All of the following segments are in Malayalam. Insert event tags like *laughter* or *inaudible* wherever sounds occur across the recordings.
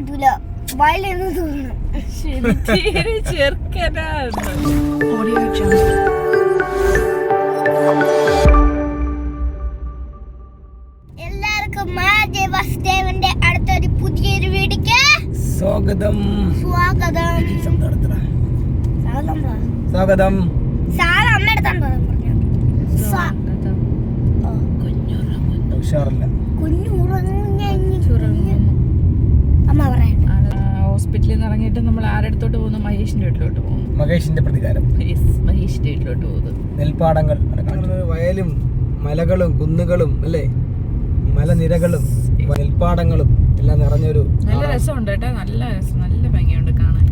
പറ്റൂല വയലെന്ന് തോന്നുന്നു. ശരി ചെറുക്കനാണ്. Audio Jungle. എല്ലാവർക്കും വസുദേവന്റെ അടുത്തൊരു പുതിയൊരു വീടിക്ക് സ്വാഗതം. സ്വാഗതം. സ്വാഗതം. സാർ അമ്മയുടെ ഉഷാറില്ല. കുഞ്ഞു ഉറങ്ങി അമ്മ ഹോസ്പിറ്റലിൽ നിന്ന് ഇറങ്ങിയിട്ട് നമ്മൾ ആരടുത്തോട്ട് പോകുന്നു? മഹേഷിന്റെ വീട്ടിലോട്ട് പോകുന്നു. മഹേഷിന്റെ പ്രതികാരം. മഹേഷിന്റെ വീട്ടിലോട്ട് പോകുന്നു. നെൽപ്പാടങ്ങൾ വയലും മലകളും കുന്നുകളും അല്ലേ? മലനിരകളും നെൽപ്പാടങ്ങളും എല്ലാം നിറഞ്ഞൊരു നല്ല രസമുണ്ട് കേട്ടോ. നല്ല രസം നല്ല ഭംഗിയുണ്ട് കാണാൻ.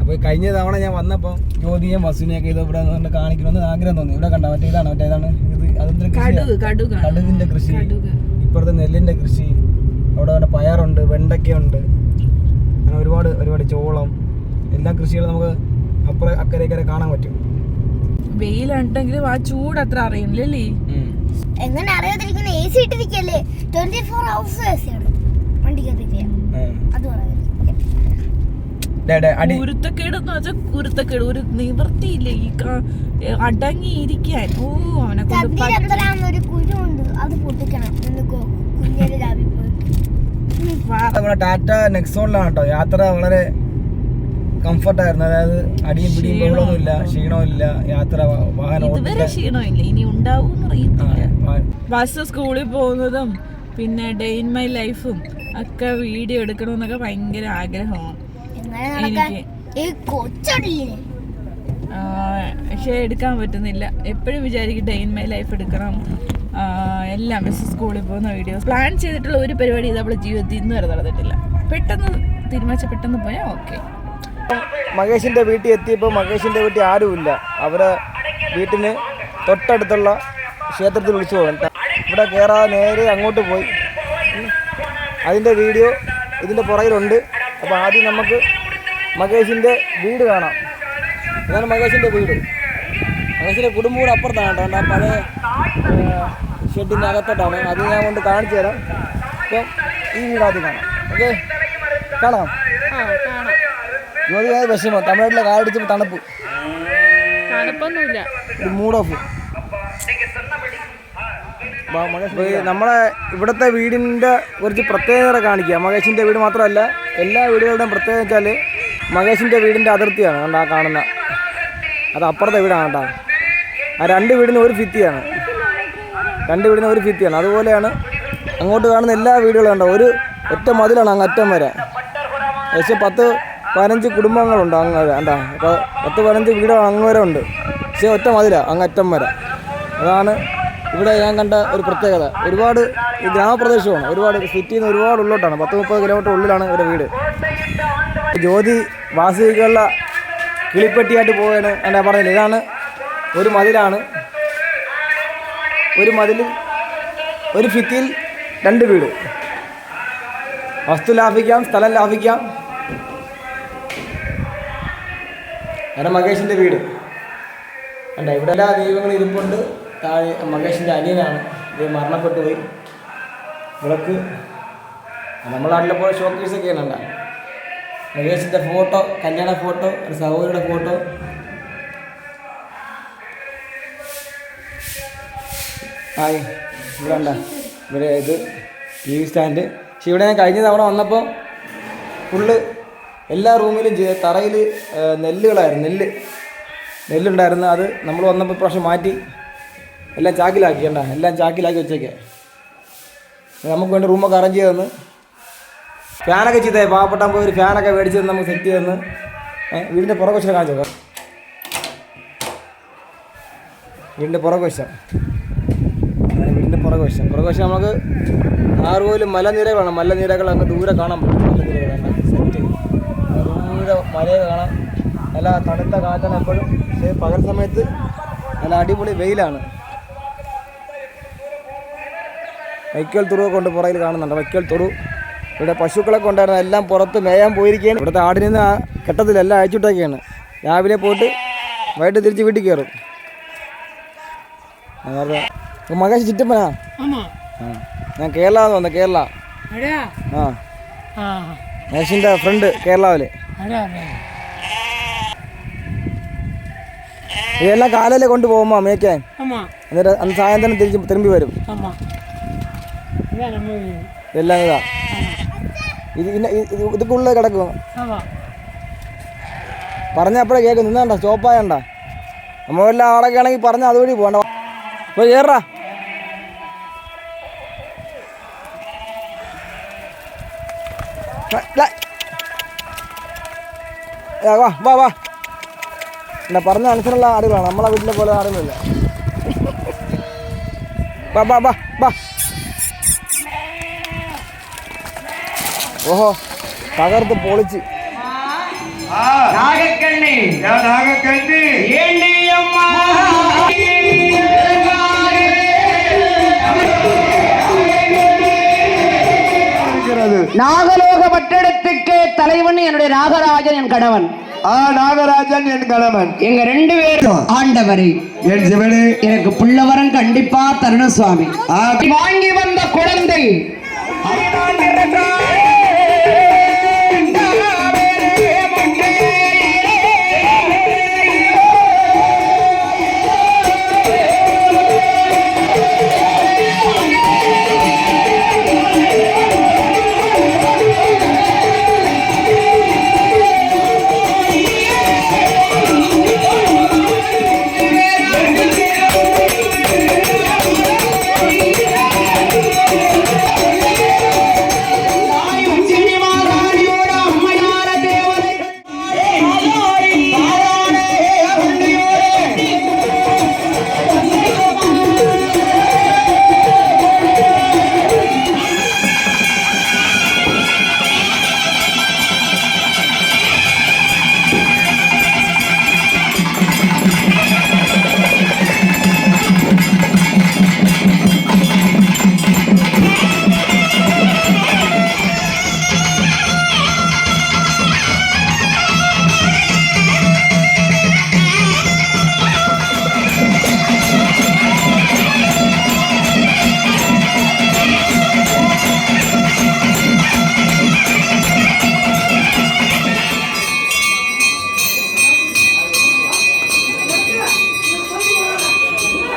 അപ്പൊ കഴിഞ്ഞ തവണ ഞാൻ വന്നപ്പോ ജ്യോതിയും വസുനെയൊക്കെ ഇത് ഇവിടെ കാണിക്കണമെന്ന് ആഗ്രഹം തോന്നി. ഇവിടെ കണ്ട? മറ്റേതാണ് മറ്റേതാണ്? മറ്റേ ഇതാണ് ഇത് അതിന്റെ കടുകിന്റെ കൃഷി. ഇപ്പോഴത്തെ ഇപ്പുറത്തെ നെല്ലിന്റെ കൃഷി. അവിടെ നല്ല പയറുണ്ട് വെണ്ടയ്ക്കയുണ്ട്. അങ്ങനെ ഒരുപാട് ഒരുപാട് ചോളം. എല്ലാ കൃഷികളും നമുക്ക് അപ്പുറം അക്കരെ ഇക്കരെ കാണാൻ പറ്റും. വെയിലുണ്ടെങ്കിലും ആ ചൂട് അത്ര അറിയില്ലല്ലേ എങ്ങനെ അറിയാതിരിക്കുന്ന A C ഇട്ടിരിക്കല്ലേ twenty four hours A C ആണ് അത് വെച്ചാൽ കുരുത്തക്കേട് ഒരു നിവൃത്തിയില്ല? ഈ ഓ അവനെ കൊണ്ട് ഒരു കുരുണ്ട് അത് പൊട്ടിക്കണം. കുഞ്ഞിന്റെ നമ്മുടെ ടാറ്റ നെക്സോണിലാണ് കേട്ടോ. യാത്ര വളരെ കംഫർട്ടായിരുന്നു. അതായത് അടിയും പിടിയും ബഹളമൊന്നും ഇല്ല ക്ഷീണമില്ല യാത്ര വാഹനം ഇതുവരെ ഓടിക്കാൻ. ക്ഷീണമില്ല. ഇനി ഉണ്ടാവും ബസ് സ്കൂളിൽ പോകുന്നതും പിന്നെ ഡേ ഇൻ മൈ ലൈഫും ഒക്കെ വീഡിയോ എടുക്കണമെന്നൊക്കെ ഭയങ്കര ആഗ്രഹമാണ്. എനിക്ക് പക്ഷേ എടുക്കാൻ പറ്റുന്നില്ല. എപ്പോഴും വിചാരിക്കും ഡേ ഇൻ മൈ ലൈഫ് എടുക്കണം. എല്ലാം മിസ് സ്കൂളിൽ പോകുന്ന വീഡിയോസ് പ്ലാൻ ചെയ്തിട്ടുള്ള ഒരു പരിപാടി ഇത് അവളെ ജീവിതത്തിൽ ഇന്ന് വരെ നടന്നിട്ടില്ല. പെട്ടെന്ന് തീരുമാനിച്ച പെട്ടെന്ന് പോയാൽ ഓക്കെ മഹേഷിന്റെ വീട്ടിൽ എത്തിയപ്പോൾ മഹേഷിന്റെ വീട്ടിൽ ആരുമില്ല. അവരെ വീട്ടിന് തൊട്ടടുത്തുള്ള ക്ഷേത്രത്തിൽ വിളിച്ചു പോകണ്ട ഇവിടെ കയറാതെ നേരെ അങ്ങോട്ട് പോയി. അതിന്റെ വീഡിയോ ഇതിന്റെ പുറകിലുണ്ട്. അപ്പോൾ ആദ്യം നമുക്ക് മഹേഷിന്റെ വീട് കാണാം. ഇതാണ് മഹേഷിന്റെ വീട്. മഹേഷിന്റെ കുടുംബം കൂടെ അപ്പുറത്താണ് കേട്ടോ. അപ്പം പഴയ ഷെഡിന്റെ അകത്തോട്ടാണ്. അത് ഞാൻ കൊണ്ട് കാണിച്ചു തരാം. അപ്പം ഈ വീട് കാണാം. ഓക്കെ? കാണാം? ജോലിയായ വിഷമം. തമിഴ്നാട്ടിലെ കാലടിച്ചപ്പോൾ തണുപ്പ്. തണുപ്പൊന്നുമില്ല. മൂഡ് ഓഫ് നമ്മളെ ഇവിടുത്തെ വീടിന്റെ കുറച്ച് പ്രത്യേകത കാണിക്കുക മഹേഷിന്റെ വീട് മാത്രമല്ല എല്ലാ വീടുകളുടെയും പ്രത്യേകത വെച്ചാൽ മഹേഷിന്റെ വീടിന്റെ അതിർത്തിയാണ് കണ്ടാ കാണുന്ന. അത് അപ്പുറത്തെ വീടാണ് കേട്ടോ. ആ രണ്ട് വീടിന് ഒരു ഫിത്തിയാണ് രണ്ട് വീടിന് ഒരു ഫിത്തിയാണ് അതുപോലെയാണ് അങ്ങോട്ട് കാണുന്ന എല്ലാ വീടുകളും ഉണ്ടോ ഒരു ഒറ്റ മതിലാണ് അങ്ങ് അറ്റം വരെ. ഏകദേശം പത്ത് പതിനഞ്ച് കുടുംബങ്ങളുണ്ട് അങ്ങ് വരെ. കണ്ടാ അപ്പോൾ പത്ത് പതിനഞ്ച് വീടുകൾ അങ്ങ് വരെ ഉണ്ട്. പക്ഷേ ഒറ്റ മതിലാണ് അങ്ങ് അറ്റം വരെ. അതാണ് ഇവിടെ ഞാൻ കണ്ട ഒരു പ്രത്യേകത. ഒരുപാട് ഈ ഗ്രാമപ്രദേശമാണ്. ഒരുപാട് സിറ്റിയിൽ നിന്ന് ഒരുപാട് ഉള്ളോട്ടാണ്. പത്ത് മുപ്പത് കിലോമീറ്റർ ഉള്ളിലാണ് ഇവരുടെ വീട്. ജ്യോതി വാസികളുടെ കിളിപ്പെട്ടിയായിട്ട് പോവുകയാണ് എന്നാ പറഞ്ഞില്ല ഇതാണ് ഒരു മതിലാണ്. ഒരു മതിൽ ഒരു ഭിത്തിയിൽ രണ്ട് വീട്. വസ്തു ലാഭിക്കാം സ്ഥലം ലാഭിക്കാം. അങ്ങനെ മഹേഷിന്റെ വീട്. അല്ല ഇവിടെ എല്ലാ ദൈവങ്ങളും ഇരിപ്പുണ്ട്. താഴെ മഹേഷിന്റെ അനിയനാണ്. ഇത് മരണപ്പെട്ടു പോയി. വിളക്ക് നമ്മളെ നാട്ടിലെ പോലെ ഷോക്കേഴ്സൊക്കെയാണ് കണ്ട മഹേഷിന്റെ ഫോട്ടോ കല്യാണ ഫോട്ടോ ഒരു സഹോദരിയുടെ ഫോട്ടോ ഹായ്. ഇവിടെ ഉണ്ട ഇവിടെ ഇത് ടി വി സ്റ്റാൻഡ്. പക്ഷെ ഇവിടെ ഞാൻ കഴിഞ്ഞ തവണ വന്നപ്പോൾ ഫുള്ള് എല്ലാ റൂമിലും തറയിൽ നെല്ലുകളായിരുന്നു. നെല്ല്. നെല്ലുണ്ടായിരുന്നു. അത് നമ്മൾ വന്നപ്പോൾ പ്രാവശ്യം മാറ്റി എല്ലാം ചാക്കിലാക്കി കണ്ട? എല്ലാം ചാക്കിലാക്കി വെച്ചേക്കെ. നമുക്ക് വേണ്ടി റൂമൊക്കെ അറേഞ്ച് ചെയ്തെന്ന് ഫാനൊക്കെ ചെയ്തേ പാവപ്പെട്ടാൻ പോയി ഒരു ഫാനൊക്കെ മേടിച്ച് തന്ന് നമുക്ക് സെറ്റ് ചെയ്തെന്ന് വീടിന്റെ പുറകെ വെച്ചാൽ കാണിച്ചേക്കാം വീടിന്റെ പുറകെ വശം ക്വസ്റ്റ്യൻ കുറേ ക്വസ്റ്റ്യൻ നമുക്ക് ആറ് പോലും മലനിരകളാണ്. മലനിരകൾ അങ്ങ് ദൂരെ കാണാൻ പറ്റും. മലനിരകൾ സെറ്റ് ദൂരെ മലയെ കാണാം നല്ല തണുത്ത കാറ്റാണ് എപ്പോഴും. പകൽ സമയത്ത് നല്ല അടിപൊളി വെയിലാണ്. വൈക്കൽ തുറവ് കൊണ്ട് പുറകിൽ കാണുന്നുണ്ട്. വൈക്കൽ തുറു. ഇവിടെ പശുക്കളൊക്കെ ഉണ്ടായിരുന്നു എല്ലാം പുറത്ത് മേയാൻ പോയിരിക്കുകയാണ്. ഇവിടുത്തെ ആടിൽ നിന്ന് ആ കെട്ടത്തിലെല്ലാം അയച്ചിട്ടൊക്കെയാണ് രാവിലെ പോയിട്ട് വൈകിട്ട് തിരിച്ച് വീട്ടിൽ കയറും. അതെ മകേഷ് ചിറ്റപ്പനാ ആമാ ആ ഞാൻ കേരള എന്ന് വന്നത് കേരള എവിടെയാ ആ ആ മഹേഷിൻ്റെ ഫ്രണ്ട് കേരളാവിൽ ഇതെല്ലാം കാലല്ലേ കൊണ്ടുപോകുമ്പോ മേയ്ക്കാൻ ஆமாம் എന്നിട്ട് അന്ന് സായന്തരം തിരിച്ച് തിരുമ്പി വരും ஆமாம் இதான் நம்ம வீடு ഇതെല്ലാം ഇതാ ഇത് ഇന്ന ഇത് ഇതൊക്കെ ഉള്ളിൽ കിടക്കും ஆமாம் പറഞ്ഞ അപ്പോഴേ കേൾക്കും നിന്നണ്ട സ്റ്റോപ്പായണ്ട നമ്മളെല്ലാം ആളൊക്കെ ആണെങ്കിൽ പറഞ്ഞ അതുവഴി പോകണ്ട അപ്പോൾ ഏറാ വാ വാ വാ ഇല്ല പറഞ്ഞ മനസ്സിലുള്ള ആടുകളാണ്. നമ്മളെ വീട്ടിലെ പോലെ ആടുകളില്ല. *laughs* വാ വാ വാ വാ. ഓഹോ തകർത്ത് പൊളിച്ച്. നാഗക്കണ്ണി. നാഗക്കണ്ണി. நாகலோக பட்டணத்துக்கு தலைவன் என்னுடைய நாகராஜன் என் கணவன். ஆ நாகராஜன் என் கணவன். எங்க ரெண்டு பேரும் ஆண்டவரை. என் சிவனே. எனக்கு புள்ளவரம் கண்டிப்பா தரணும் சுவாமி. ஆ. வாங்கி வந்த குழந்தை.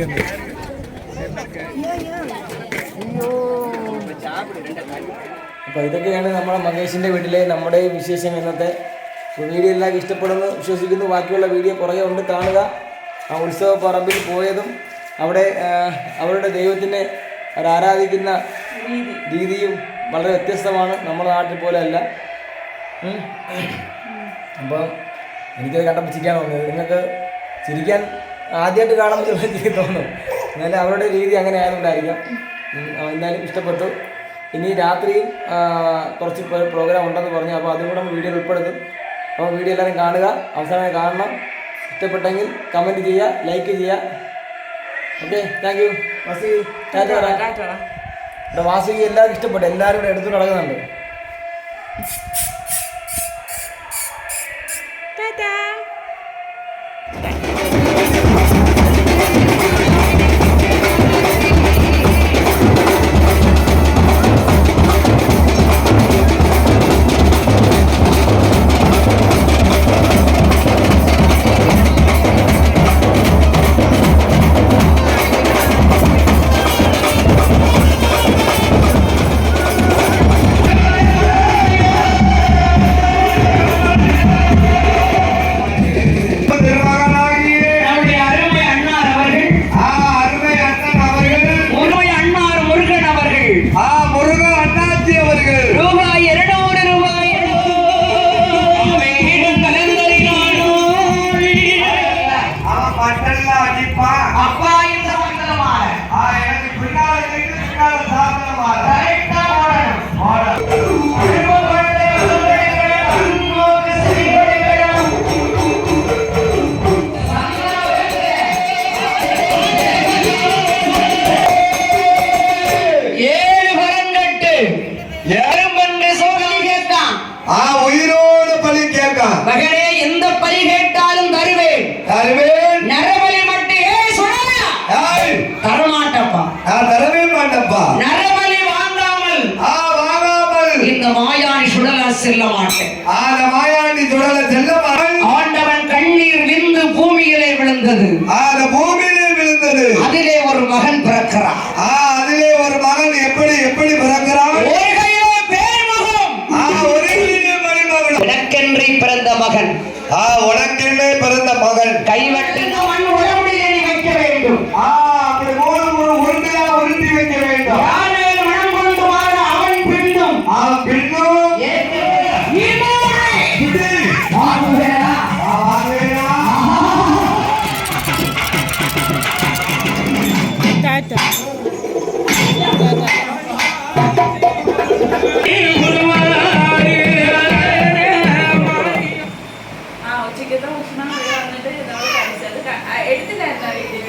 ഇരിക്കുന്നത് അപ്പോൾ ഇതൊക്കെയാണ് നമ്മുടെ മഹേഷിന്റെ വീട്ടിലെ നമ്മുടെ വിശേഷം ഇന്നത്തെ. വീഡിയോ എല്ലാം ഇഷ്ടപ്പെടുന്നു വിശ്വസിക്കുന്നു. ബാക്കിയുള്ള വീഡിയോ കുറേ ഉണ്ട് കാണുക. ആ ഉത്സവ പറമ്പിൽ പോയതും അവിടെ അവരുടെ ദൈവത്തിനെ അവരാരാധിക്കുന്ന രീതിയും വളരെ വ്യത്യസ്തമാണ്. നമ്മുടെ നാട്ടിൽ പോലെ അല്ല അപ്പം എനിക്കത് കണ്ടപ്പോൾ ചിരിക്കാൻ തോന്നിയത്. നിങ്ങൾക്ക് ചിരിക്കാൻ ആദ്യമായിട്ട് കാണുമ്പോൾ ചിലപ്പോൾ ചിരി തോന്നും. എന്നാലും അവരുടെ രീതി അങ്ങനെ ആയതുകൊണ്ടായിരിക്കാം. എന്നാലും ഇഷ്ടപ്പെട്ടു. ഇനി രാത്രിയും കുറച്ച് പ്രോഗ്രാം ഉണ്ടെന്ന് പറഞ്ഞു. അപ്പോൾ അതും കൂടെ വീഡിയോയിൽ ഉൾപ്പെടുത്തും. അപ്പോൾ വീഡിയോ എല്ലാവരും കാണുക. അവസാനമായി കാണണം. ഇഷ്ടപ്പെട്ടെങ്കിൽ കമന്റ് ചെയ്യുക ലൈക്ക് ചെയ്യുക. ഓക്കെ താങ്ക് യു വാസു ഇവിടെ വാസുകി എല്ലാവർക്കും ഇഷ്ടപ്പെട്ടു. എല്ലാവരും ഇവിടെ എടുത്തു നടക്കുന്നുണ്ട്. ஆ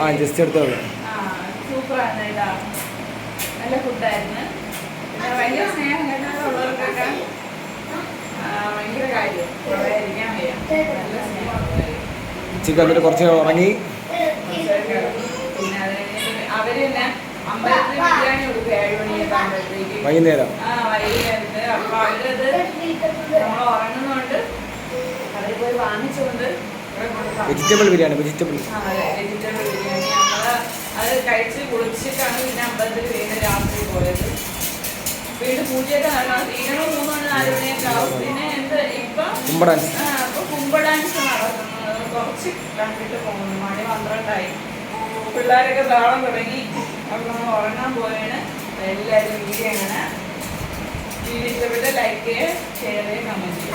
ആ ജസ്റ്റ് എടുത്തോളൂ സൂപ്പറാണ് നല്ല ഫുഡായിരുന്നു ഭയങ്കര സ്നേഹം ഉള്ളവർക്കൊക്കെ ആ, ഭയങ്കര കാര്യം. അവിടെ ഇരിക്കാൻ വയ്യ. നല്ല ഉച്ചയ്ക്ക് വന്നിട്ട് കുറച്ച് ഉറങ്ങി. പിന്നെ അത് കഴിഞ്ഞിട്ട് അവർ തന്നെ അമ്പലത്തിൽ ബിരിയാണി കൊടുക്കും ഏഴ് മണിയൊക്കെ ആകുമ്പോഴത്തേക്ക് വൈകുന്നേരം. ആ വൈകുന്നേരത്ത് അപ്പൊ അവരത് നമ്മൾ ഉറങ്ങുന്നോണ്ട് കടയിൽ പോയി വാങ്ങിച്ചുകൊണ്ട് ഇവിടെ കൊടുക്കാം വെജിറ്റബിൾ ബിരിയാണി വെജിറ്റബിൾ. അതെ, വെജിറ്റബിൾ ബിരിയാണി. നമ്മൾ അത് കഴിച്ച് കുളിച്ചിട്ടാണ് പിന്നെ അമ്പലത്തിൽ വീണ്ടും രാത്രി പോയത്. വീട് പൂജയൊക്കെ നടക്കണം തീരണ മൂന്നാണ് നാല് പിന്നെ എന്ത് ഇപ്പൊ നടക്കുന്നത് കുറച്ച് കണ്ടിട്ട് പോകുന്നു. മണി പന്ത്രണ്ടായി. പിള്ളേരൊക്കെ താളം തുടങ്ങി. അപ്പൊ നമ്മൾ ഉറങ്ങാൻ പോയാണ് എല്ലാവരും വീഡിയോ അങ്ങനെ വീഡിയോ ഇഷ്ടപ്പെട്ട് ലൈക്ക് ചെയ്യുക ഷെയർ ചെയ്യുക കമന്റ് ചെയ്യുക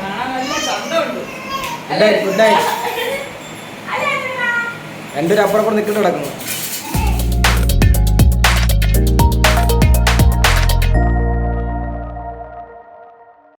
കാണാൻ നല്ല ചന്തമുണ്ട്. ഗുഡ് നൈറ്റ് ഗുഡ് നൈറ്റ് അല്ല എന്റെ ഒരു അപ്പുറം കൂടെ നിൽക്കിട്ട് കിടക്കുന്നു.